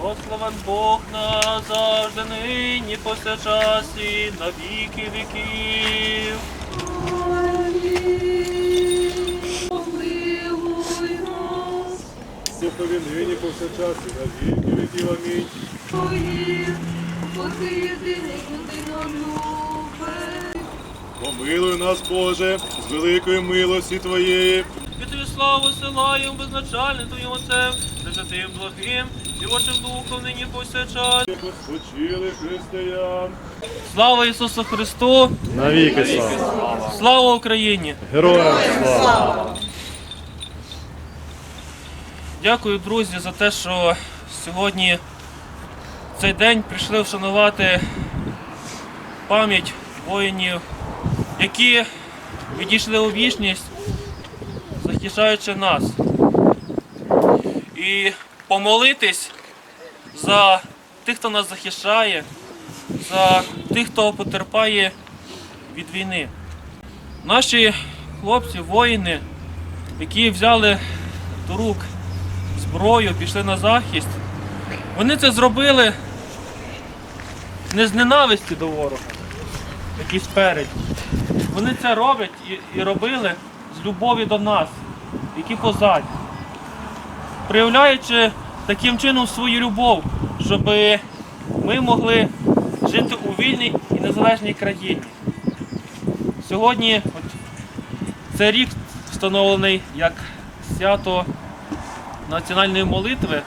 Благословен Бог назавжди нині повсякчас і на віки віків. Помилуй нас, Духові нині повсякчас і на віки віків. Амінь. Твоїм, бо ти єдиний людинолюбець. Помилуй нас, Боже, з великої милості Твоєї. І тобі славу силаєм безначальним Твоїм Отцем, Пресвятим благим, і Отчим Духом нині повсякчас. Як християн. Слава Ісусу Христу! Навіки слава. Слава Україні! Героям слава. Дякую, друзі, за те, що сьогодні в цей день прийшли вшанувати пам'ять воїнів, які відійшли у вічність, захищаючи нас. І помолитись за тих, хто нас захищає, за тих, хто потерпає від війни. Наші хлопці, воїни, які взяли до рук зброю, пішли на захист. Вони це зробили не з ненависті до ворога, який спереді. Вони це роблять і, і робили з любові до нас, які позаді. Проявляючи таким чином свою любов, щоб ми могли жити у вільній і незалежній країні. Сьогодні от, цей рік встановлений як свято національної молитви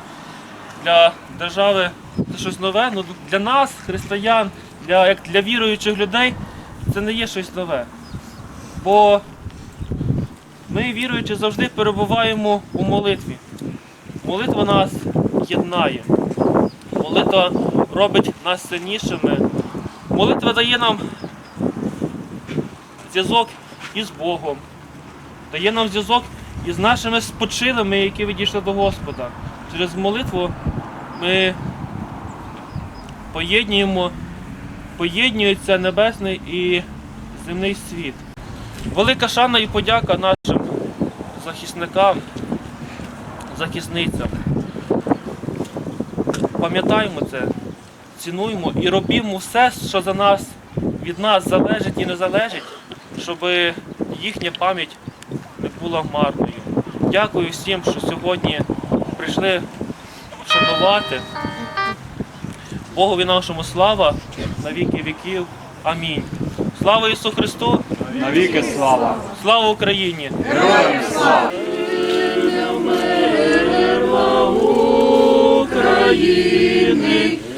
для держави це щось нове. Ну, для нас, християн, для, як для віруючих людей, це не є щось нове. Бо ми, віруючи, завжди перебуваємо у молитві. Молитва нас єднає. Молитва робить нас сильнішими. Молитва дає нам зв'язок із Богом, дає нам зв'язок із нашими спочилими, які відійшли до Господа. Через молитву ми поєднуємо, поєднується небесний і земний світ. Велика шана і подяка нашим захисникам, захисницям. Пам'ятаємо це, цінуємо і робимо все, що за нас від нас залежить і не залежить, щоб їхня пам'ять не була марною. Дякую всім, що сьогодні прийшли вшанувати. Богові нашому слава на віки віків. Амінь. Слава Ісусу Христу! Навіки слава! Слава Україні! України, і слава